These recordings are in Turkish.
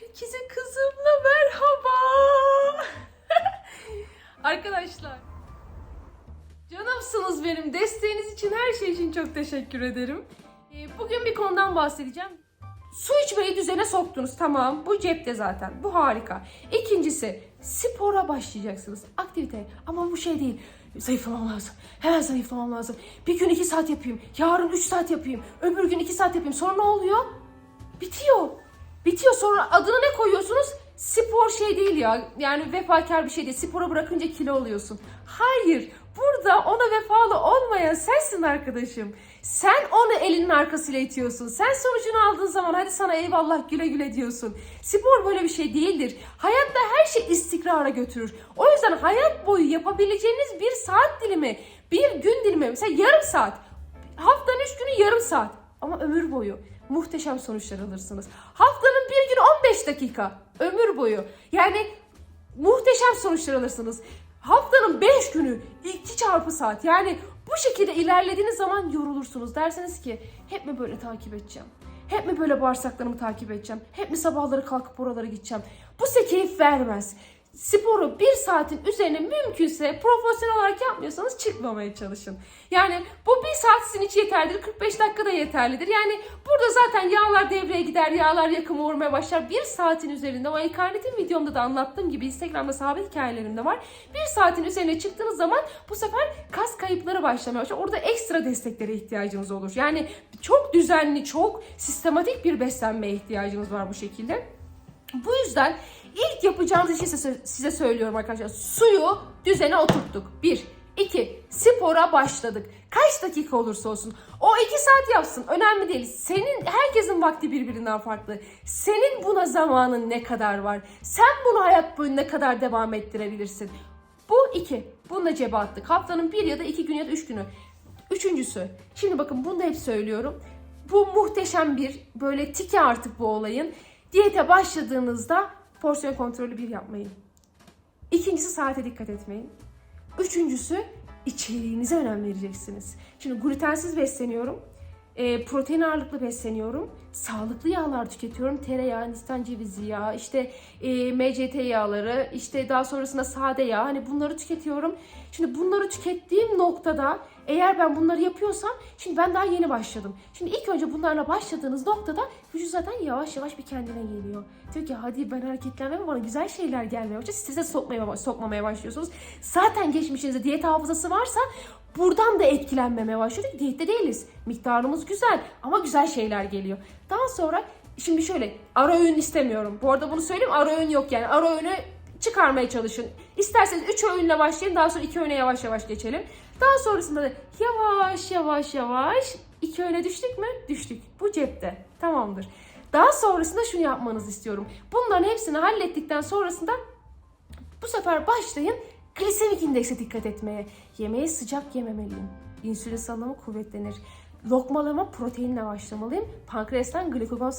Herkese kızımla merhaba. Arkadaşlar. Canımsınız benim. Desteğiniz için her şey için çok teşekkür ederim. Ee, Bugün bir konudan bahsedeceğim. Su içmeyi düzene soktunuz tamam. Bu cepte zaten. Bu harika. İkincisi spora başlayacaksınız. Aktivite. Ama bu şey değil. Zayıflamam lazım. Hemen zayıflamam lazım. Bir gün iki saat yapayım. Yarın üç saat yapayım. Öbür gün iki saat yapayım. Sonra ne oluyor? Bitiyor. Bitiyor sonra adını ne koyuyorsunuz? Spor şey değil ya. Yani vefakar bir şey değil. Spora bırakınca kilo oluyorsun. Hayır. Burada ona vefalı olmayan sensin arkadaşım. Sen onu elinin arkasıyla itiyorsun. Sen sonucunu aldığın zaman hadi sana eyvallah güle güle diyorsun. Spor böyle bir şey değildir. Hayatta her şey istikrara götürür. O yüzden hayat boyu yapabileceğiniz bir saat dilimi, bir gün dilimi, mesela yarım saat. Haftanın üç günü yarım saat. Ama ömür boyu muhteşem sonuçlar alırsınız. Haftanın bir günü 15 dakika. Ömür boyu. Yani muhteşem sonuçlar alırsınız. Haftanın 5 günü 2 çarpı saat. Yani bu şekilde ilerlediğiniz zaman yorulursunuz. Derseniz ki hep mi böyle takip edeceğim? Hep mi böyle bağırsaklarımı takip edeceğim? Hep mi sabahları kalkıp oralara gideceğim? Bu size keyif vermez. Sporu bir saatin üzerine mümkünse profesyonel olarak yapmıyorsanız çıkmamaya çalışın. Yani bu bir saat sizin için yeterlidir. 45 dakika da yeterlidir. Yani burada zaten yağlar devreye gider, yağlar yakımı uğramaya başlar. Bir saatin üzerinde o Ekarnet'in videomda da anlattığım gibi Instagram'da sabit hikayelerimde var. Bir saatin üzerine çıktığınız zaman bu sefer kas kayıpları başlamaya başlar. Orada ekstra desteklere ihtiyacınız olur. Yani çok düzenli, çok sistematik bir beslenmeye ihtiyacınız var bu şekilde. Bu yüzden ilk yapacağınız işi size, size söylüyorum arkadaşlar. Suyu düzene oturttuk. Bir. İki. Spora başladık. Kaç dakika olursa olsun. O iki saat yapsın. Önemli değil. Senin, herkesin vakti birbirinden farklı. Senin buna zamanın ne kadar var? Sen bunu hayat boyu ne kadar devam ettirebilirsin? Bu iki. Bunu da cebe attık. Haftanın bir ya da iki günü ya da üç günü. Üçüncüsü. Şimdi bakın bunu da hep söylüyorum. Bu muhteşem bir böyle tiki artık bu olayın. Diyete başladığınızda porsiyon kontrolü bir yapmayın. İkincisi saate dikkat etmeyin. Üçüncüsü içeriğinize önem vereceksiniz. Şimdi glutensiz besleniyorum. E, protein ağırlıklı besleniyorum. Sağlıklı yağlar tüketiyorum. Tereyağı, Hindistan cevizi yağı, işte e, MCT yağları, işte daha sonrasında sade yağ. Hani bunları tüketiyorum. Şimdi bunları tükettiğim noktada eğer ben bunları yapıyorsam şimdi ben daha yeni başladım. Şimdi ilk önce bunlarla başladığınız noktada vücut zaten yavaş yavaş bir kendine geliyor. Diyor ki hadi ben hareketlenmem bana güzel şeyler gelmeye başlıyor. Size sokmaya, sokmamaya başlıyorsunuz. Zaten geçmişinizde diyet hafızası varsa buradan da etkilenmemeye başlıyorduk. Diyette değiliz. Miktarımız güzel ama güzel şeyler geliyor. Daha sonra şimdi şöyle ara öğün istemiyorum. Bu arada bunu söyleyeyim ara öğün yok yani. Ara öğünü çıkarmaya çalışın. İsterseniz 3 öğünle başlayın daha sonra 2 öğüne yavaş yavaş geçelim. Daha sonrasında da yavaş yavaş yavaş 2 öğüne düştük mü? Düştük. Bu cepte. Tamamdır. Daha sonrasında şunu yapmanızı istiyorum. Bunların hepsini hallettikten sonrasında bu sefer başlayın glisemik indekse dikkat etmeye. Yemeği sıcak yememeliyim. İnsülin salınımı kuvvetlenir. Lokmalarıma proteinle başlamalıyım. Pankreastan glikogon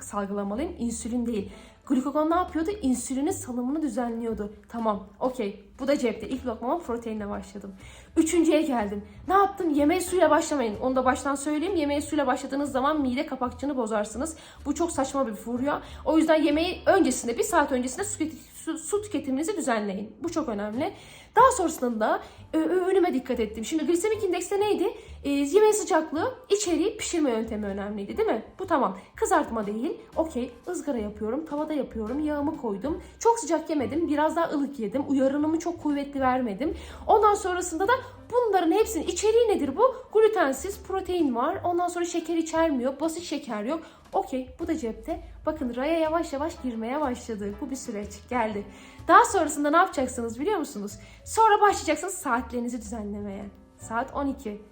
salgılamalıyım. İnsülin değil. Glikogon ne yapıyordu? İnsülinin salımını düzenliyordu. Tamam, okey. Bu da cepte. İlk lokmama proteinle başladım. Üçüncüye geldim. Ne yaptım? Yemeğe suyla başlamayın. Onu da baştan söyleyeyim. Yemeğe suyla başladığınız zaman mide kapakçığını bozarsınız. Bu çok saçma bir furya. O yüzden yemeği öncesinde, bir saat öncesinde su, su, su tüketiminizi düzenleyin. Bu çok önemli. Daha sonrasında ö- öğünüme dikkat ettim. Şimdi glisemik indekste neydi? E, yemeğin sıcaklığı, içeriği, pişirme yöntemi önemliydi değil mi? Bu tamam. Kızartma değil. Okey. ızgara yapıyorum. Tavada yapıyorum. Yağımı koydum. Çok sıcak yemedim. Biraz daha ılık yedim. Uyarınımı çok kuvvetli vermedim. Ondan sonrasında da bunların hepsinin içeriği nedir bu? Glutensiz, protein var. Ondan sonra şeker içermiyor. Basit şeker yok. Okey bu da cepte. Bakın raya yavaş yavaş girmeye başladı. Bu bir süreç geldi. Daha sonrasında ne yapacaksınız biliyor musunuz? Sonra başlayacaksınız saatlerinizi düzenlemeye. Saat 12.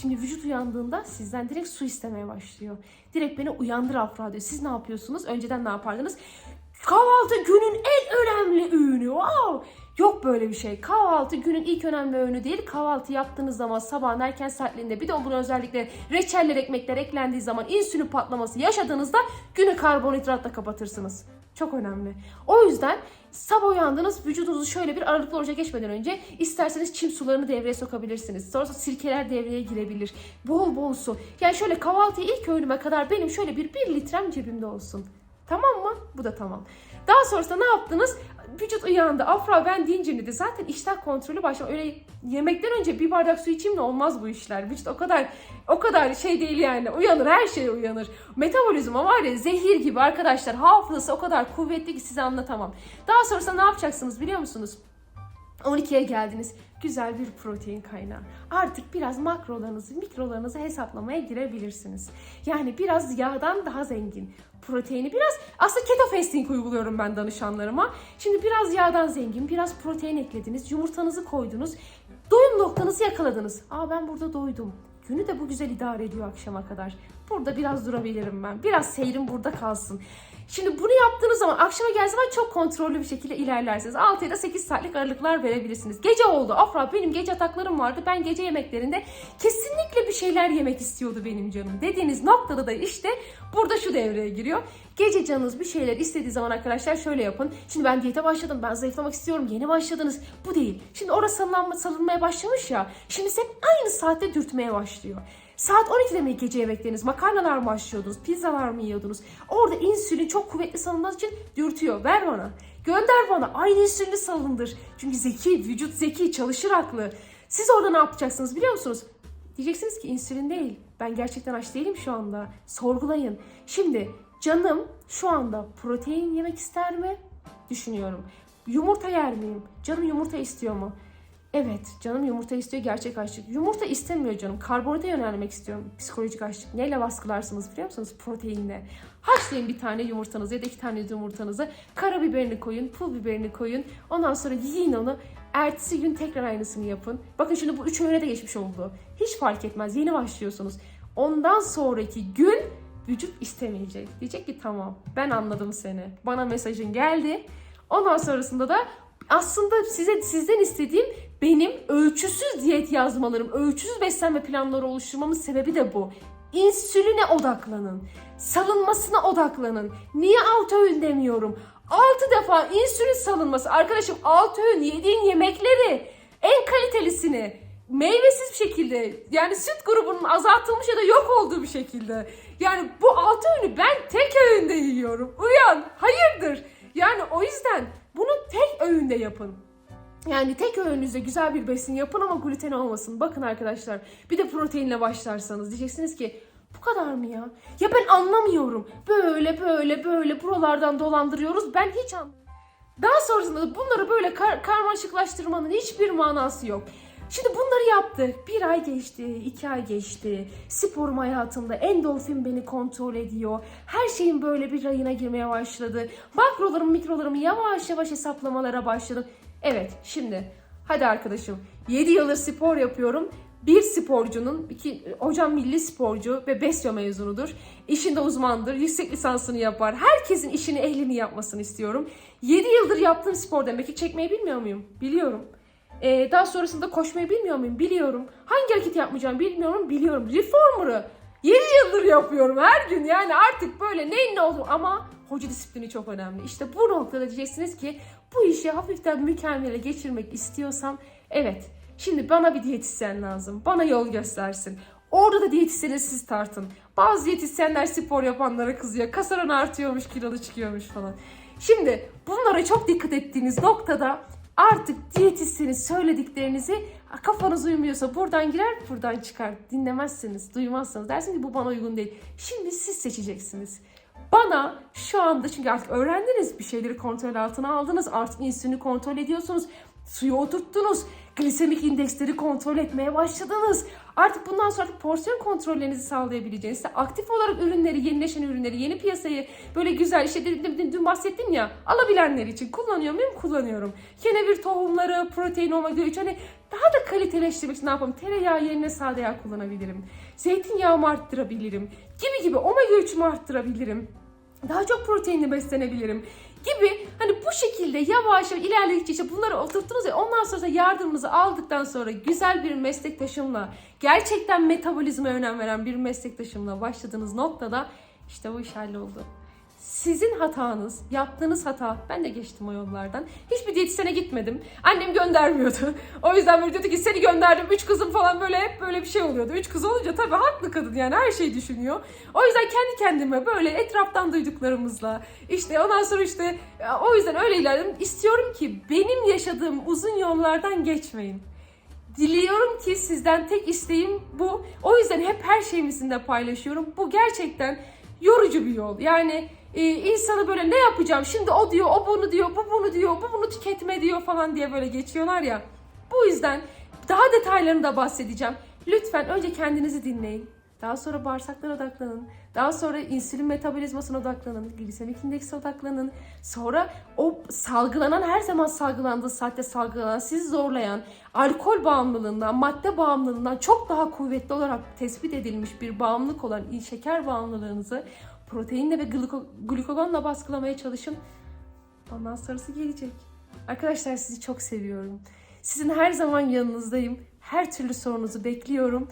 Şimdi vücut uyandığında sizden direkt su istemeye başlıyor. Direkt beni uyandır Afra diyor. Siz ne yapıyorsunuz? Önceden ne yapardınız? Kahvaltı günün en önemli öğünü. Wow! Yok böyle bir şey. Kahvaltı günün ilk önemli öğünü değil. Kahvaltı yaptığınız zaman sabahın erken saatlerinde bir de buna özellikle reçeller, ekmekler eklendiği zaman insülin patlaması yaşadığınızda günü karbonhidratla kapatırsınız. Çok önemli. O yüzden sabah uyandınız vücudunuzu şöyle bir aralıklı oruca geçmeden önce isterseniz çim sularını devreye sokabilirsiniz. Sonrasında sirkeler devreye girebilir. Bol bol su. Yani şöyle kahvaltıyı ilk öğünüme kadar benim şöyle bir 1 litrem cebimde olsun. Tamam mı? Bu da tamam. Daha sonrasında ne yaptınız? Vücut uyandı. Afra ben deyince ne de zaten iştah kontrolü başlıyor. Öyle yemekten önce bir bardak su içeyim de olmaz bu işler. Vücut o kadar o kadar şey değil yani. Uyanır her şey uyanır. Metabolizma var ya zehir gibi arkadaşlar. Hafızası o kadar kuvvetli ki size anlatamam. Daha sonrasında ne yapacaksınız biliyor musunuz? 12'ye geldiniz. Güzel bir protein kaynağı. Artık biraz makrolarınızı, mikrolarınızı hesaplamaya girebilirsiniz. Yani biraz yağdan daha zengin. Proteini biraz aslında keto fasting uyguluyorum ben danışanlarıma. Şimdi biraz yağdan zengin, biraz protein eklediniz, yumurtanızı koydunuz. Doyum noktanızı yakaladınız. Aa ben burada doydum. Günü de bu güzel idare ediyor akşama kadar. Burada biraz durabilirim ben. Biraz seyrim burada kalsın. Şimdi bunu yaptığınız zaman akşama geldiği zaman çok kontrollü bir şekilde ilerlersiniz. 6 ya da 8 saatlik aralıklar verebilirsiniz. Gece oldu. Afra benim gece ataklarım vardı. Ben gece yemeklerinde kesinlikle bir şeyler yemek istiyordu benim canım. Dediğiniz noktada da işte burada şu devreye giriyor. Gece canınız bir şeyler istediği zaman arkadaşlar şöyle yapın. Şimdi ben diyete başladım. Ben zayıflamak istiyorum. Yeni başladınız. Bu değil. Şimdi orası salınma, salınmaya başlamış ya. Şimdi sen aynı saatte dürtmeye başlıyor. Saat 12'de mi gece yemekleriniz? Makarnalar mı başlıyordunuz? Pizzalar mı yiyordunuz? Orada insülin çok kuvvetli salınması için dürtüyor. Ver bana. Gönder bana. Aynı insülini salındır. Çünkü zeki, vücut zeki, çalışır aklı. Siz orada ne yapacaksınız biliyor musunuz? Diyeceksiniz ki insülin değil. Ben gerçekten aç değilim şu anda. Sorgulayın. Şimdi canım şu anda protein yemek ister mi? Düşünüyorum. Yumurta yer miyim? Canım yumurta istiyor mu? Evet, canım yumurta istiyor gerçek açlık. Yumurta istemiyor canım. Karbonhidrat yönelmek istiyorum. Psikolojik açlık. Neyle baskılarsınız biliyor musunuz? Proteinle. Haşlayın bir tane yumurtanızı ya da iki tane yumurtanızı. Karabiberini koyun, pul biberini koyun. Ondan sonra yiyin onu. Ertesi gün tekrar aynısını yapın. Bakın şimdi bu üç öğüne de geçmiş oldu. Hiç fark etmez. Yeni başlıyorsunuz. Ondan sonraki gün vücut istemeyecek. Diyecek ki tamam ben anladım seni. Bana mesajın geldi. Ondan sonrasında da aslında size sizden istediğim benim ölçüsüz diyet yazmalarım, ölçüsüz beslenme planları oluşturmamın sebebi de bu. İnsüline odaklanın. Salınmasına odaklanın. Niye alt öğün demiyorum? 6 defa insülin salınması. Arkadaşım 6 öğün yediğin yemekleri en kalitelisini meyvesiz bir şekilde yani süt grubunun azaltılmış ya da yok olduğu bir şekilde. Yani bu altı öğünü ben tek öğünde yiyorum. Uyan. Hayırdır? Yani o yüzden bunu tek öğünde yapın. Yani tek öğününüzde güzel bir besin yapın ama gluten olmasın. Bakın arkadaşlar bir de proteinle başlarsanız diyeceksiniz ki bu kadar mı ya? Ya ben anlamıyorum. Böyle böyle böyle buralardan dolandırıyoruz. Ben hiç anlamıyorum. Daha sonrasında da bunları böyle kar- karmaşıklaştırmanın hiçbir manası yok. Şimdi bunları yaptık. Bir ay geçti, iki ay geçti. Sporum hayatımda endorfin beni kontrol ediyor. Her şeyin böyle bir rayına girmeye başladı. Makrolarım, mikrolarımı yavaş yavaş hesaplamalara başladım. Evet, şimdi hadi arkadaşım 7 yıldır spor yapıyorum. Bir sporcunun, iki, hocam milli sporcu ve besyo mezunudur. İşinde uzmandır, yüksek lisansını yapar. Herkesin işini, ehlini yapmasını istiyorum. 7 yıldır yaptığım spor demek ki çekmeyi bilmiyor muyum? Biliyorum. Ee, daha sonrasında koşmayı bilmiyor muyum? Biliyorum. Hangi hareket yapmayacağımı bilmiyorum, biliyorum. Reformer'ı 7 yıldır yapıyorum her gün yani artık böyle neyin ne olur ama hoca disiplini çok önemli. İşte bu noktada diyeceksiniz ki bu işi hafiften mükemmele geçirmek istiyorsam evet şimdi bana bir diyetisyen lazım. Bana yol göstersin. Orada da diyetisyeni siz tartın. Bazı diyetisyenler spor yapanlara kızıyor. Kas oranı artıyormuş, kilolu çıkıyormuş falan. Şimdi bunlara çok dikkat ettiğiniz noktada artık diyetisyenin söylediklerinizi kafanız uymuyorsa buradan girer buradan çıkar. Dinlemezseniz, duymazsanız dersin ki bu bana uygun değil. Şimdi siz seçeceksiniz. Bana şu anda çünkü artık öğrendiniz bir şeyleri kontrol altına aldınız. Artık insülini kontrol ediyorsunuz. Suyu oturttunuz. Glisemik indeksleri kontrol etmeye başladınız. Artık bundan sonra porsiyon kontrollerinizi sağlayabileceğiniz, işte aktif olarak ürünleri, yenileşen ürünleri, yeni piyasayı böyle güzel işte dün, dün, bahsettim ya alabilenler için kullanıyor muyum? Kullanıyorum. Kenevir tohumları, protein omega 3 hani daha da kaliteleştirmek için ne yapalım? Tereyağı yerine sade yağ kullanabilirim. Zeytinyağımı arttırabilirim. Gibi gibi omega 3'ümü arttırabilirim daha çok proteinli beslenebilirim gibi hani bu şekilde yavaş yavaş ilerledikçe işte bunları oturttunuz ya ondan sonra yardımınızı aldıktan sonra güzel bir meslektaşımla gerçekten metabolizmaya önem veren bir meslektaşımla başladığınız noktada işte bu iş halloldu. Sizin hatanız, yaptığınız hata. Ben de geçtim o yollardan. Hiçbir diyetisyene gitmedim. Annem göndermiyordu. O yüzden böyle diyordu ki seni gönderdim. Üç kızım falan böyle hep böyle bir şey oluyordu. Üç kız olunca tabii haklı kadın yani her şeyi düşünüyor. O yüzden kendi kendime böyle etraftan duyduklarımızla işte ondan sonra işte o yüzden öyle ilerledim. İstiyorum ki benim yaşadığım uzun yollardan geçmeyin. Diliyorum ki sizden tek isteğim bu. O yüzden hep her şeyimi sizinle paylaşıyorum. Bu gerçekten yorucu bir yol. Yani e, insanı böyle ne yapacağım şimdi o diyor, o bunu diyor, bu bunu diyor, bu bunu tüketme diyor falan diye böyle geçiyorlar ya. Bu yüzden daha detaylarını da bahsedeceğim. Lütfen önce kendinizi dinleyin. Daha sonra bağırsaklara odaklanın. Daha sonra insülin metabolizmasına odaklanın. Glisemik indeksine odaklanın. Sonra o salgılanan her zaman salgılandığı saatte salgılanan sizi zorlayan alkol bağımlılığından, madde bağımlılığından çok daha kuvvetli olarak tespit edilmiş bir bağımlılık olan şeker bağımlılığınızı proteinle ve glukagonla baskılamaya çalışın. Ondan sonrası gelecek. Arkadaşlar sizi çok seviyorum. Sizin her zaman yanınızdayım. Her türlü sorunuzu bekliyorum.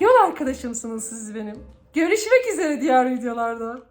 Yol arkadaşımsınız siz benim. Görüşmek üzere diğer videolarda.